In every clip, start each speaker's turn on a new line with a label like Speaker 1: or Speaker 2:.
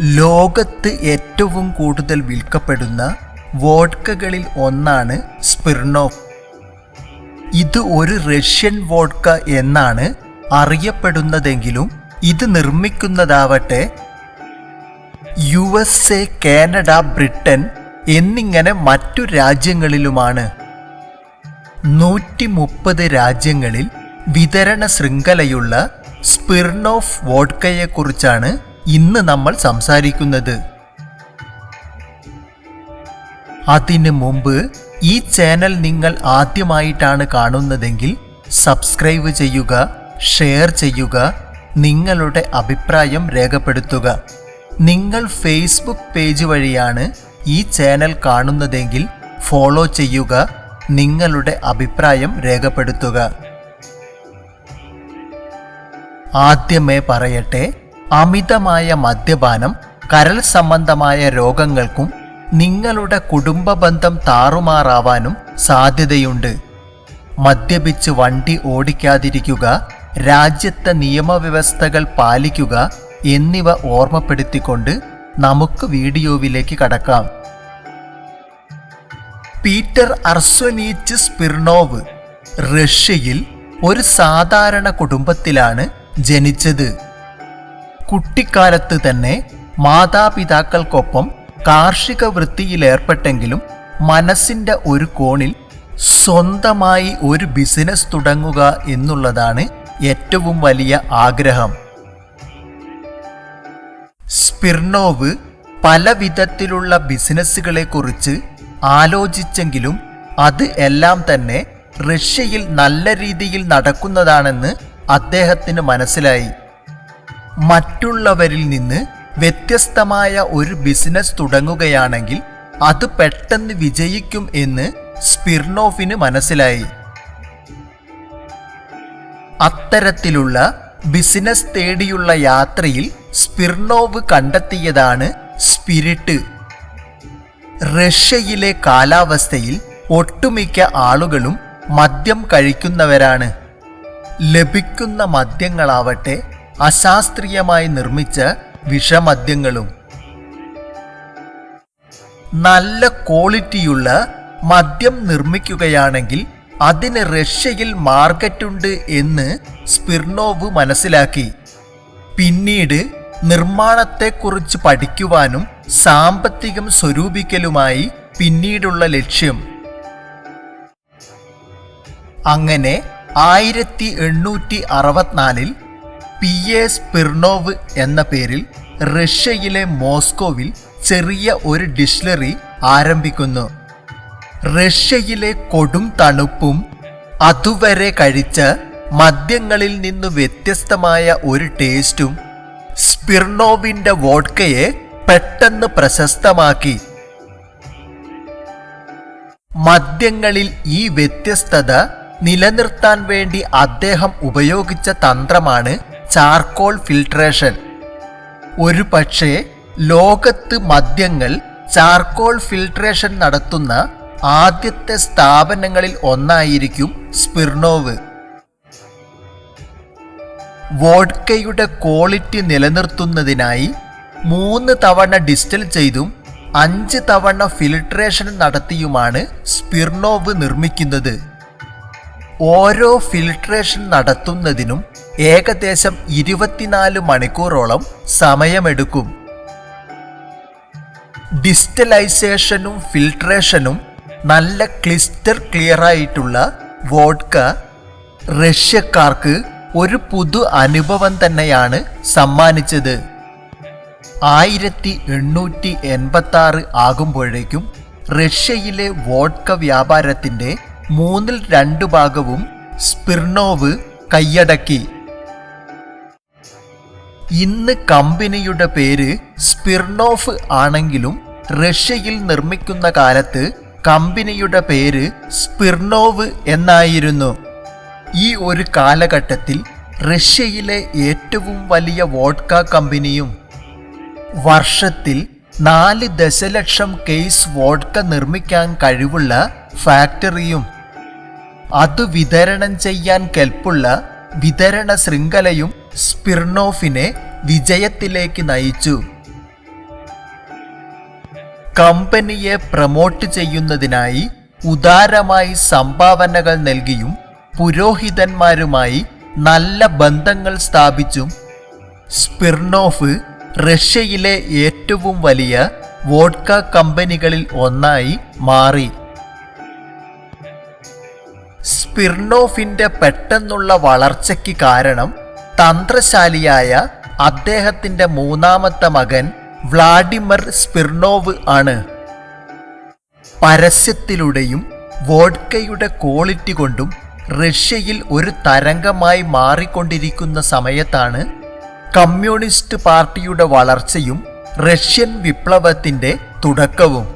Speaker 1: ലോകത്ത് ഏറ്റവും കൂടുതൽ വിൽക്കപ്പെടുന്ന വോഡ്കകളിൽ ഒന്നാണ് സ്പിർണോ ഇത് ഒരു റഷ്യൻ വോഡ്ക എന്നാണ് അറിയപ്പെടുന്നതെങ്കിലും ഇത് നിർമ്മിക്കുന്നതാവട്ടെ U S A Canada Britain എന്നിങ്ങനെ മറ്റു രാജ്യങ്ങളിലുമാണ്. നൂറ്റി മുപ്പത് രാജ്യങ്ങളിൽ വിതരണ ശൃംഖലയുള്ള സ്പിർണോഫ് വോഡ്കയെക്കുറിച്ചാണ് ഇന്ന് നമ്മൾ സംസാരിക്കുന്നത് അതിന് മുമ്പ് ഈ ചാനൽ നിങ്ങൾ ആദ്യമായിട്ടാണ് കാണുന്നതെങ്കിൽ സബ്സ്ക്രൈബ് ചെയ്യുക ഷെയർ ചെയ്യുക നിങ്ങളുടെ അഭിപ്രായം രേഖപ്പെടുത്തുക. നിങ്ങൾ ഫേസ്ബുക്ക് പേജ് വഴിയാണ് ഈ ചാനൽ കാണുന്നതെങ്കിൽ ഫോളോ ചെയ്യുക നിങ്ങളുടെ അഭിപ്രായം രേഖപ്പെടുത്തുക. ആദ്യമേ പറയട്ടെ അമിതമായ മദ്യപാനം കരൾ സംബന്ധമായ രോഗങ്ങൾക്കും നിങ്ങളുടെ കുടുംബ ബന്ധം താറുമാറാവാനും സാധ്യതയുണ്ട്. മദ്യപിച്ച് വണ്ടി ഓടിക്കാതിരിക്കുക രാജ്യത്തെ നിയമവ്യവസ്ഥകൾ പാലിക്കുക എന്നിവ ഓർമ്മപ്പെടുത്തിക്കൊണ്ട് നമുക്ക് വീഡിയോവിലേക്ക് കടക്കാം. പീറ്റർ അർസ്വനീച്ച് സ്പിർണോവ് റഷ്യയിൽ ഒരു സാധാരണ കുടുംബത്തിലാണ് ജനിച്ചത്. കുട്ടിക്കാലത്ത് തന്നെ മാതാപിതാക്കൾക്കൊപ്പം കാർഷിക വൃത്തിയിലേർപ്പെട്ടെങ്കിലും മനസ്സിന്റെ ഒരു കോണിൽ സ്വന്തമായി ഒരു ബിസിനസ് തുടങ്ങുക എന്നുള്ളതാണ് ഏറ്റവും വലിയ ആഗ്രഹം. സ്പിർണോവ് പല വിധത്തിലുള്ള ബിസിനസ്സുകളെക്കുറിച്ച് ആലോചിച്ചെങ്കിലും അത് എല്ലാം തന്നെ റഷ്യയിൽ നല്ല രീതിയിൽ നടക്കുന്നതാണെന്ന് അദ്ദേഹത്തിന് മനസ്സിലായി. മറ്റുള്ളവരിൽ നിന്ന് വ്യത്യസ്തമായ ഒരു ബിസിനസ് തുടങ്ങുകയാണെങ്കിൽ അത് പെട്ടെന്ന് വിജയിക്കും എന്ന് സ്പിർണോഫിന് മനസ്സിലായി. അത്തരത്തിലുള്ള ബിസിനസ് തേടിയുള്ള യാത്രയിൽ സ്പിർണോവ് കണ്ടെത്തിയതാണ് സ്പിരിറ്റ്. റഷ്യയിലെ കാലാവസ്ഥയിൽ ഒട്ടുമിക്ക ആളുകളും മദ്യം കഴിക്കുന്നവരാണ്. ലഭിക്കുന്ന മദ്യങ്ങളാവട്ടെ അശാസ്ത്രീയമായി നിർമ്മിച്ച വിഷമദ്യങ്ങളും. നല്ല ക്വാളിറ്റിയുള്ള മദ്യം നിർമ്മിക്കുകയാണെങ്കിൽ അതിന് റഷ്യയിൽ മാർക്കറ്റുണ്ട് എന്ന് സ്പിർണോവ് മനസ്സിലാക്കി. പിന്നീട് നിർമ്മാണത്തെക്കുറിച്ച് പഠിക്കുവാനും സാമ്പത്തികം സ്വരൂപിക്കലുമായി പിന്നീടുള്ള ലക്ഷ്യം. അങ്ങനെ ആയിരത്തി എണ്ണൂറ്റി അറുപത്തിനാലിൽ പി എ സ്പിർണോവ് എന്ന പേരിൽ റഷ്യയിലെ മോസ്കോവിൽ ചെറിയ ഒരു ഡിസ്ലറി ആരംഭിക്കുന്നു. റഷ്യയിലെ കൊടും തണുപ്പും അതുവരെ കഴിച്ച മദ്യങ്ങളിൽ നിന്ന് വ്യത്യസ്തമായ ഒരു ടേസ്റ്റും സ്പിർനോവിന്റെ വോഡ്കയെ പെട്ടെന്ന് പ്രശസ്തമാക്കി. മദ്യങ്ങളിൽ ഈ വ്യത്യസ്തത നിലനിർത്താൻ വേണ്ടി അദ്ദേഹം ഉപയോഗിച്ച തന്ത്രമാണ് ചാർക്കോൾ ഫിൽട്രേഷൻ. ഒരു പക്ഷേ ലോകത്ത് മദ്യങ്ങൾ ചാർക്കോൾ ഫിൽട്രേഷൻ നടത്തുന്ന ആദ്യത്തെ സ്ഥാപനങ്ങളിൽ ഒന്നായിരിക്കും സ്പിർണോവ്. വോഡ്കയുടെ ക്വാളിറ്റി നിലനിർത്തുന്നതിനായി മൂന്ന് തവണ ഡിസ്റ്റിൽ ചെയ്തും അഞ്ച് തവണ ഫിൽട്രേഷൻ നടത്തിയുമാണ് സ്പിർണോവ് നിർമ്മിക്കുന്നത്. ഓരോ ഫിൽട്രേഷൻ നടത്തുന്നതിനും ഏകദേശം ഇരുപത്തിനാല് മണിക്കൂറോളം സമയമെടുക്കും. ഡിസ്റ്റലൈസേഷനും ഫിൽട്രേഷനും നല്ല ക്ലിസ്റ്റർ ക്ലിയറായിട്ടുള്ള വോഡ്ക റഷ്യക്കാർക്ക് ഒരു പുതു അനുഭവം തന്നെയാണ് സമ്മാനിച്ചത്. ആയിരത്തി എണ്ണൂറ്റി എൺപത്തി ആറ് ആകുമ്പോഴേക്കും റഷ്യയിലെ വോഡ്ക വ്യാപാരത്തിന്റെ മൂന്നിൽ രണ്ടു ഭാഗവും സ്പിർണോവ് കൈയടക്കി. ഇന്ന് കമ്പനിയുടെ പേര് സ്പിർണോഫ് ആണെങ്കിലും റഷ്യയിൽ നിർമ്മിക്കുന്ന കാലത്ത് കമ്പനിയുടെ പേര് സ്പിർണോവ് എന്നായിരുന്നു. ഈ ഒരു കാലഘട്ടത്തിൽ റഷ്യയിലെ ഏറ്റവും വലിയ വോഡ്ക കമ്പനിയും വർഷത്തിൽ നാല് ദശലക്ഷം കേസ് വോഡ്ക നിർമ്മിക്കാൻ കഴിവുള്ള ഫാക്ടറിയും അത് വിതരണം ചെയ്യാൻ കെൽപ്പുള്ള വിതരണ ശൃംഖലയും സ്പിർനോഫിനെ വിജയത്തിലേക്ക് നയിച്ചു. കമ്പനിയെ പ്രമോട്ട് ചെയ്യുന്നതിനായി ഉദാരമായി സംഭാവനകൾ നൽകിയും പുരോഹിതന്മാരുമായി നല്ല ബന്ധങ്ങൾ സ്ഥാപിച്ചും സ്പിർണോഫ് റഷ്യയിലെ ഏറ്റവും വലിയ വോഡ്ക കമ്പനികളിൽ ഒന്നായി മാറി. സ്പിർണോഫിന്റെ പെട്ടെന്നുള്ള വളർച്ചയ്ക്ക് കാരണം തന്ത്രശാലിയായ അദ്ദേഹത്തിന്റെ മൂന്നാമത്തെ മകൻ വ്ളാഡിമർ സ്പിർണോവ് ആണ്. പരസ്യത്തിലൂടെയും വോഡ്കയുടെ ക്വാളിറ്റി കൊണ്ടും റഷ്യയിൽ ഒരു തരംഗമായി മാറിക്കൊണ്ടിരിക്കുന്ന സമയത്താണ് കമ്മ്യൂണിസ്റ്റ് പാർട്ടിയുടെ വളർച്ചയും റഷ്യൻ വിപ്ലവത്തിന്റെ തുടക്കവും.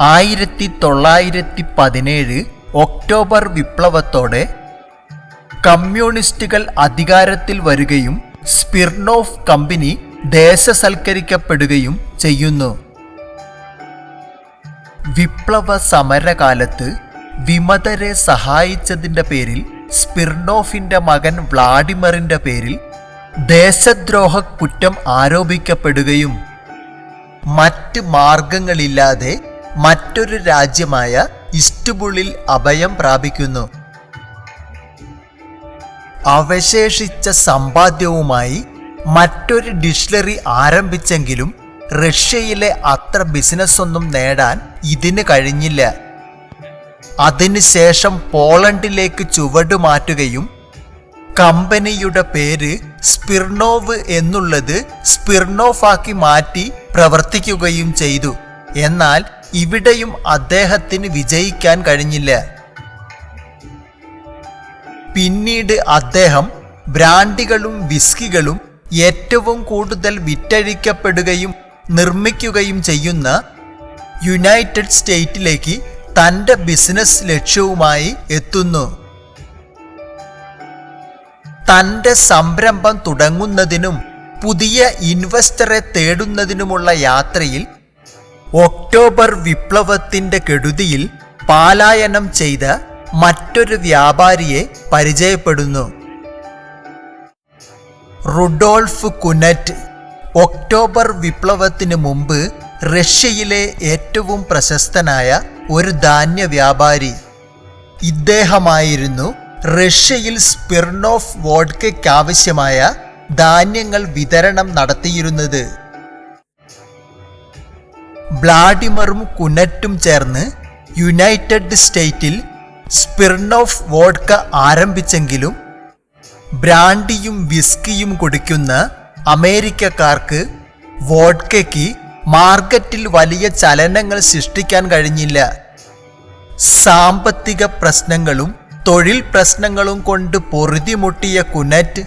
Speaker 1: ആയിരത്തി തൊള്ളായിരത്തി പതിനേഴ് ഒക്ടോബർ വിപ്ലവത്തോടെ കമ്മ്യൂണിസ്റ്റുകൾ അധികാരത്തിൽ വരികയും സ്പിർണോഫ് കമ്പനി ദേശസൽക്കരിക്കപ്പെടുകയും ചെയ്യുന്നു. വിപ്ലവ സമരകാലത്ത് വിമതരെ സഹായിച്ചതിന്റെ പേരിൽ സ്പിർണോഫിന്റെ മകൻ വ്ളാഡിമറിന്റെ പേരിൽ ദേശദ്രോഹ കുറ്റം ആരോപിക്കപ്പെടുകയും മറ്റ് മാർഗങ്ങളില്ലാതെ മറ്റൊരു രാജ്യമായ ഇസ്റ്റുബുളിൽ അഭയം പ്രാപിക്കുന്നു. അവശേഷിച്ച സമ്പാദ്യവുമായി മറ്റൊരു ഡിഷ്ലറി ആരംഭിച്ചെങ്കിലും റഷ്യയിലെ അത്ര ബിസിനസ് ഒന്നും നേടാൻ ഇതിന് കഴിഞ്ഞില്ല. അതിനുശേഷം പോളണ്ടിലേക്ക് ചുവട് മാറ്റുകയും കമ്പനിയുടെ പേര് സ്പിർണോവ് എന്നുള്ളത് സ്പിർനോഫാക്കി മാറ്റി പ്രവർത്തിക്കുകയും ചെയ്തു. എന്നാൽ ഇവിടെയും അദ്ദേഹത്തിന് വിജയിക്കാൻ കഴിഞ്ഞില്ല. പിന്നീട് അദ്ദേഹം ബ്രാൻഡികളും വിസ്കികളും ഏറ്റവും കൂടുതൽ വിറ്റഴിക്കപ്പെടുകയും നിർമ്മിക്കുകയും ചെയ്യുന്ന യുണൈറ്റഡ് സ്റ്റേറ്റിലേക്ക് തന്റെ ബിസിനസ് ലക്ഷ്യവുമായി എത്തുന്നു. തന്റെ സംരംഭം തുടങ്ങുന്നതിനും പുതിയ ഇൻവെസ്റ്ററെ തേടുന്നതിനുമുള്ള യാത്രയിൽ ഒക്ടോബർ വിപ്ലവത്തിന്റെ കെടുതിയിൽ പാലായനം ചെയ്ത മറ്റൊരു വ്യാപാരിയെ പരിചയപ്പെടുന്നു. റുഡോൾഫ് കുനറ്റ് ഒക്ടോബർ വിപ്ലവത്തിന് മുമ്പ് റഷ്യയിലെ ഏറ്റവും പ്രശസ്തനായ ഒരു ധാന്യ വ്യാപാരി. ഇദ്ദേഹമായിരുന്നു റഷ്യയിൽ സ്പിർണോഫ് വോഡ്കയ്ക്കാവശ്യമായ ധാന്യങ്ങൾ വിതരണം നടത്തിയിരുന്നത്. ബ്ലാഡിമറും കുനറ്റും ചേർന്ന് യുണൈറ്റഡ് സ്റ്റേറ്റിൽ സ്പിർനോഫ് വോഡ്ക ആരംഭിച്ചെങ്കിലും ബ്രാൻഡിയും വിസ്കിയും കുടിക്കുന്ന അമേരിക്കക്കാർക്ക് വോഡ്കയ്ക്ക് മാർക്കറ്റിൽ വലിയ ചലനങ്ങൾ സൃഷ്ടിക്കാൻ കഴിഞ്ഞില്ല. സാമ്പത്തിക പ്രശ്നങ്ങളും തൊഴിൽ പ്രശ്നങ്ങളും കൊണ്ട് പൊറുതിമുട്ടിയ കുനറ്റ്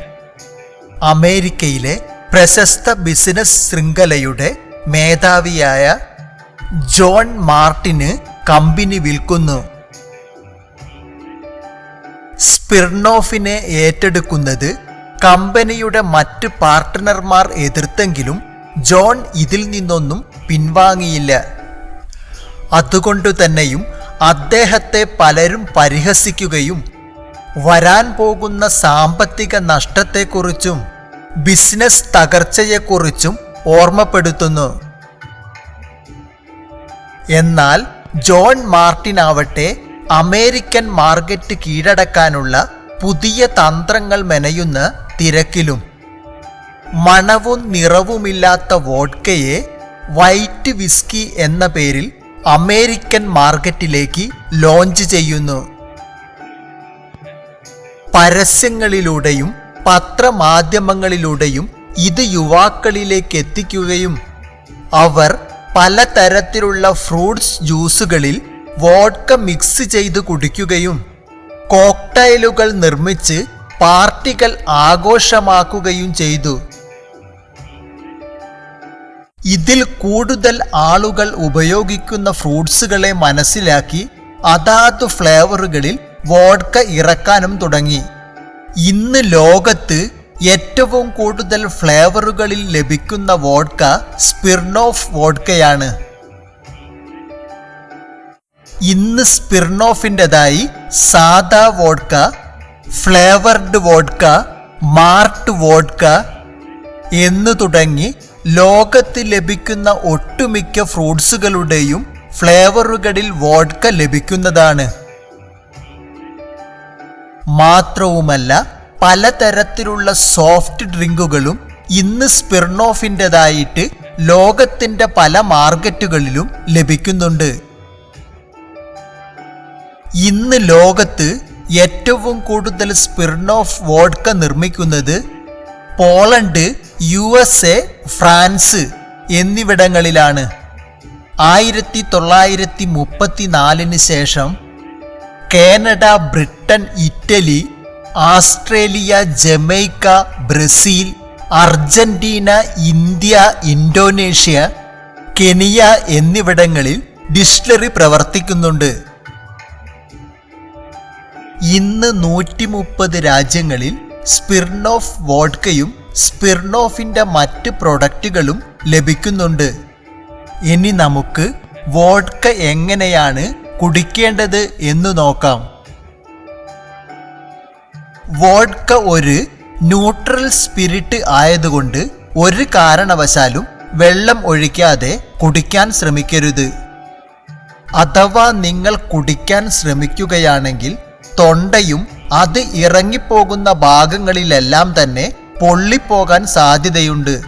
Speaker 1: അമേരിക്കയിലെ പ്രശസ്ത ബിസിനസ് ശൃംഖലയുടെ മേധാവിയായ ജോൺ മാർട്ടിന് കമ്പനി വിൽക്കുന്നു. സ്പിർനോഫിനെ ഏറ്റെടുക്കുന്നത് കമ്പനിയുടെ മറ്റ് പാർട്ട്ണർമാർ എതിർത്തെങ്കിലും ജോൺ ഇതിൽ നിന്നൊന്നും പിൻവാങ്ങിയില്ല. അതുകൊണ്ടു തന്നെയും അദ്ദേഹത്തെ പലരും പരിഹസിക്കുകയും വരാൻ പോകുന്ന സാമ്പത്തിക നഷ്ടത്തെക്കുറിച്ചും ബിസിനസ് തകർച്ചയെക്കുറിച്ചും ഓർമ്മപ്പെടുത്തുന്നു. എന്നാൽ ജോൺ മാർട്ടിൻ ആവട്ടെ അമേരിക്കൻ മാർക്കറ്റ് കീഴടക്കാനുള്ള പുതിയ തന്ത്രങ്ങൾ മെനയുന്ന തിരക്കിലും. മണവും നിറവുമില്ലാത്ത വോഡ്കയെ വൈറ്റ് വിസ്കി എന്ന പേരിൽ അമേരിക്കൻ മാർക്കറ്റിലേക്ക് ലോഞ്ച് ചെയ്യുന്നു. പരസ്യങ്ങളിലൂടെയും പത്രമാധ്യമങ്ങളിലൂടെയും ഇത് യുവാക്കളിലേക്ക് എത്തിക്കുകയും അവർ പലതരത്തിലുള്ള ഫ്രൂട്ട്സ് ജ്യൂസുകളിൽ വോഡ്ക മിക്സ് ചെയ്ത് കുടിക്കുകയും കോക്ടൈലുകൾ നിർമ്മിച്ച് പാർട്ടികൾ ആഘോഷമാക്കുകയും ചെയ്തു. ഇതിൽ കൂടുതൽ ആളുകൾ ഉപയോഗിക്കുന്ന ഫ്രൂട്ട്സുകളെ മനസ്സിലാക്കി അതാത് ഫ്ലേവറുകളിൽ വോഡ്ക ഇറക്കാനും തുടങ്ങി. ഇന്ന് ലോകത്ത് ഏറ്റവും കൂടുതൽ ഫ്ലേവറുകളിൽ ലഭിക്കുന്ന വോഡ്ക സ്പിർണോഫ് വോഡ്കയാണ് ഇന്ന് സ്പിർണോഫിന്റെതായി സാദാ വോഡ്ക ഫ്ലേവർഡ് വോഡ്ക മാർട്ട് വോഡ്ക എന്നു തുടങ്ങി ലോകത്ത് ലഭിക്കുന്ന ഒട്ടുമിക്ക ഫ്രൂട്ട്സുകളുടെയും ഫ്ലേവറുകളിൽ വോഡ്ക ലഭിക്കുന്നതാണ്. മാത്രവുമല്ല പലതരത്തിലുള്ള സോഫ്റ്റ് ഡ്രിങ്കുകളും ഇന്ന് സ്പിർണോഫിന്റെതായിട്ട് ലോകത്തിന്റെ പല മാർക്കറ്റുകളിലും ലഭിക്കുന്നുണ്ട്. ഇന്ന് ലോകത്ത് ഏറ്റവും കൂടുതൽ സ്പിർണോഫ് വോഡ്ക നിർമ്മിക്കുന്നത് Poland U S A France എന്നിവിടങ്ങളിലാണ്. ആയിരത്തി തൊള്ളായിരത്തി മുപ്പത്തിനാലിന് ശേഷം Canada Britain Italy Australia Jamaica Brazil Argentina India Indonesia Kenya എന്നിവിടങ്ങളിൽ ഡിസ്റ്റിലറി പ്രവർത്തിക്കുന്നുണ്ട്. ഇന്ന് നൂറ്റി മുപ്പത് രാജ്യങ്ങളിൽ സ്പിർണോഫ് വോഡ്കയും സ്പിർണോഫിന്റെ മറ്റ് പ്രൊഡക്റ്റുകളും ലഭിക്കുന്നുണ്ട്. ഇനി നമുക്ക് വോഡ്ക എങ്ങനെയാണ് കുടിക്കേണ്ടത് എന്ന് നോക്കാം. വോഡ്ക ഒരു ന്യൂട്രൽ സ്പിരിറ്റ് ആയതുകൊണ്ട് ഒരു കാരണവശാലും വെള്ളം ഒഴിക്കാതെ കുടിക്കാൻ ശ്രമിക്കരുത്. അഥവാ നിങ്ങൾ കുടിക്കാൻ ശ്രമിക്കുകയാണെങ്കിൽ തൊണ്ടയും അത് ഇറങ്ങിപ്പോകുന്ന ഭാഗങ്ങളിലെല്ലാം തന്നെ പൊള്ളിപ്പോകാൻ സാധ്യതയുണ്ട്.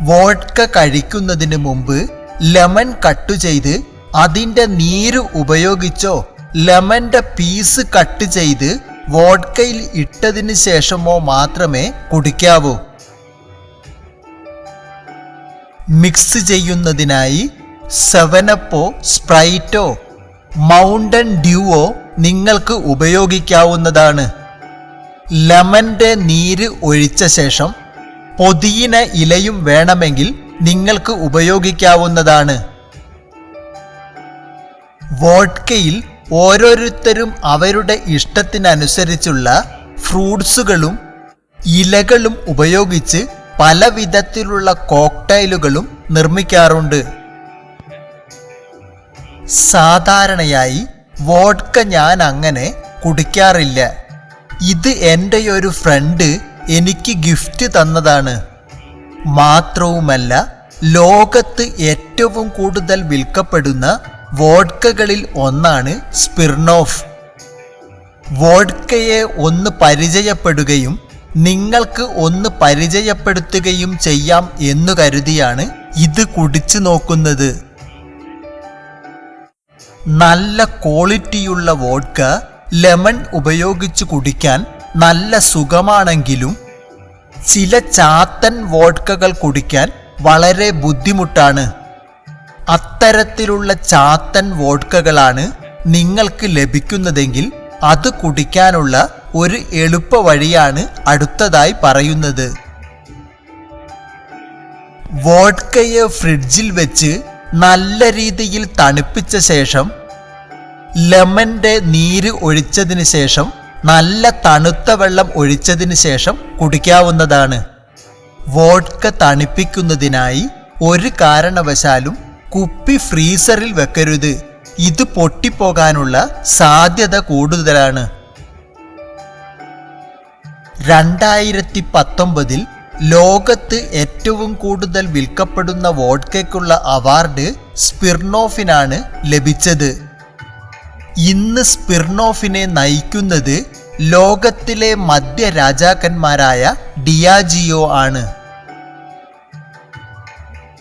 Speaker 1: വോഡ്ക കഴിക്കുന്നതിന് മുമ്പ് ലെമൺ കട്ട് ചെയ്ത് അതിന്റെ നീര് ഉപയോഗിച്ചോ? ലെമന്റെ പീസ് കട്ട് ചെയ്ത് വോഡ്കയിൽ ഇട്ടതിന് ശേഷമോ മാത്രമേ കുടിക്കാവൂ. മിക്സ് ചെയ്യുന്നതിനായി സെവനപ്പോ സ്പ്രൈറ്റോ മൗണ്ടൻ ഡ്യൂവോ നിങ്ങൾക്ക് ഉപയോഗിക്കാവുന്നതാണ്. ലെമന്റെ നീര് ഒഴിച്ച ശേഷം പൊതിയിന ഇലയും വേണമെങ്കിൽ നിങ്ങൾക്ക് ഉപയോഗിക്കാവുന്നതാണ്. വോഡ്കയിൽ ഓരോരുത്തരും അവരുടെ ഇഷ്ടത്തിനനുസരിച്ചുള്ള ഫ്രൂട്ട്സുകളും ഇലകളും ഉപയോഗിച്ച് പലവിധത്തിലുള്ള കോക്ടൈലുകളും നിർമ്മിക്കാറുണ്ട്. സാധാരണയായി വോഡ്ക ഞാൻ അങ്ങനെ കുടിക്കാറില്ല. ഇത് എന്റെ ഒരു ഫ്രണ്ട് എനിക്ക് ഗിഫ്റ്റ് തന്നതാണ്. മാത്രവുമല്ല ലോകത്ത് ഏറ്റവും കൂടുതൽ വിൽക്കപ്പെടുന്ന വോഡ്കകളിൽ ഒന്നാണ് സ്പിർണോഫ് വോഡ്കയെ ഒന്ന് പരിചയപ്പെടുകയും നിങ്ങൾക്ക് ഒന്ന് പരിചയപ്പെടുത്തുകയും ചെയ്യാം എന്നു കരുതിയാണ് ഇത് കുടിച്ചു നോക്കുന്നത്. നല്ല ക്വാളിറ്റിയുള്ള വോഡ്ക ലെമൺ ഉപയോഗിച്ച് കുടിക്കാൻ നല്ല സുഖമാണെങ്കിലും ചില ചാത്തൻ വോഡ്കകൾ കുടിക്കാൻ വളരെ ബുദ്ധിമുട്ടാണ്. അത്തരത്തിലുള്ള ചാത്തൻ വോഡ്കകളാണ് നിങ്ങൾക്ക് ലഭിക്കുന്നതെങ്കിൽ അത് കുടിക്കാനുള്ള ഒരു എളുപ്പ വഴിയാണ് അടുത്തതായി പറയുന്നത്. വോഡ്കയെ ഫ്രിഡ്ജിൽ വെച്ച് നല്ല രീതിയിൽ തണുപ്പിച്ച ശേഷം ലെമന്റെ നീര് ഒഴിച്ചതിന് ശേഷം നല്ല തണുത്ത വെള്ളം ഒഴിച്ചതിന് ശേഷം കുടിക്കാവുന്നതാണ്. വോഡ്ക തണുപ്പിക്കുന്നതിനായി ഒരു കാരണവശാലും കുപ്പി ഫ്രീസറിൽ വെക്കരുത്. ഇത് പൊട്ടിപ്പോകാനുള്ള സാധ്യത കൂടുതലാണ്. രണ്ടായിരത്തി പത്തൊമ്പതിൽ ലോകത്ത് ഏറ്റവും കൂടുതൽ വിൽക്കപ്പെടുന്ന വോഡ്കയ്ക്കുള്ള അവാർഡ് സ്പിർണോഫിനാണ് ലഭിച്ചത്. ഇന്ന് സ്പിർണോഫിനെ നയിക്കുന്നത് ലോകത്തിലെ മദ്യ രാജാക്കന്മാരായ ഡിയാജിയോ ആണ്.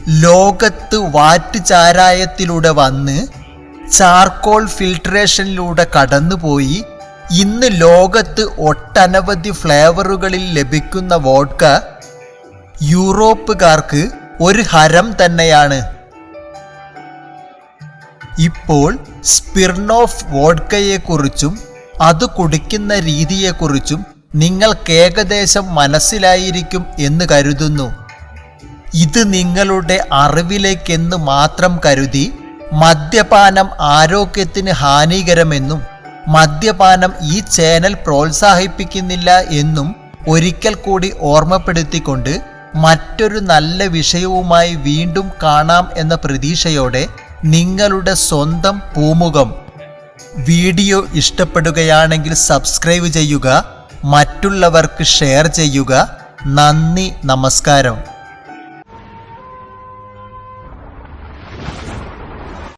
Speaker 1: ലോകത്ത് വാറ്റ് ചാരായത്തിലൂടെ വന്ന് ചാർക്കോൾ ഫിൽട്രേഷനിലൂടെ കടന്നുപോയി. ഇന്ന് ലോകത്ത് ഒട്ടനവധി ഫ്ലേവറുകളിൽ ലഭിക്കുന്ന വോഡ്ക യൂറോപ്പുകാർക്ക് ഒരു ഹരം തന്നെയാണ്. ഇപ്പോൾ സ്പിർണോഫ് വോഡ്കയെക്കുറിച്ചും അത് കുടിക്കുന്ന രീതിയെക്കുറിച്ചും നിങ്ങൾക്ക് ഏകദേശം മനസ്സിലായിരിക്കും എന്ന് കരുതുന്നു. ഇത് നിങ്ങളുടെ അറിവിലേക്കെന്ന് മാത്രം കരുതി മദ്യപാനം ആരോഗ്യത്തിന് ഹാനികരമെന്നും മദ്യപാനം ഈ ചാനൽ പ്രോത്സാഹിപ്പിക്കുന്നില്ല എന്നും ഒരിക്കൽ കൂടി ഓർമ്മപ്പെടുത്തിക്കൊണ്ട് മറ്റൊരു നല്ല വിഷയവുമായി വീണ്ടും കാണാം എന്ന പ്രതീക്ഷയോടെ നിങ്ങളുടെ സ്വന്തം പൂമുഖം വീഡിയോ ഇഷ്ടപ്പെടുകയാണെങ്കിൽ സബ്സ്ക്രൈബ് ചെയ്യുക മറ്റുള്ളവർക്ക് ഷെയർ ചെയ്യുക. നന്ദി നമസ്കാരം.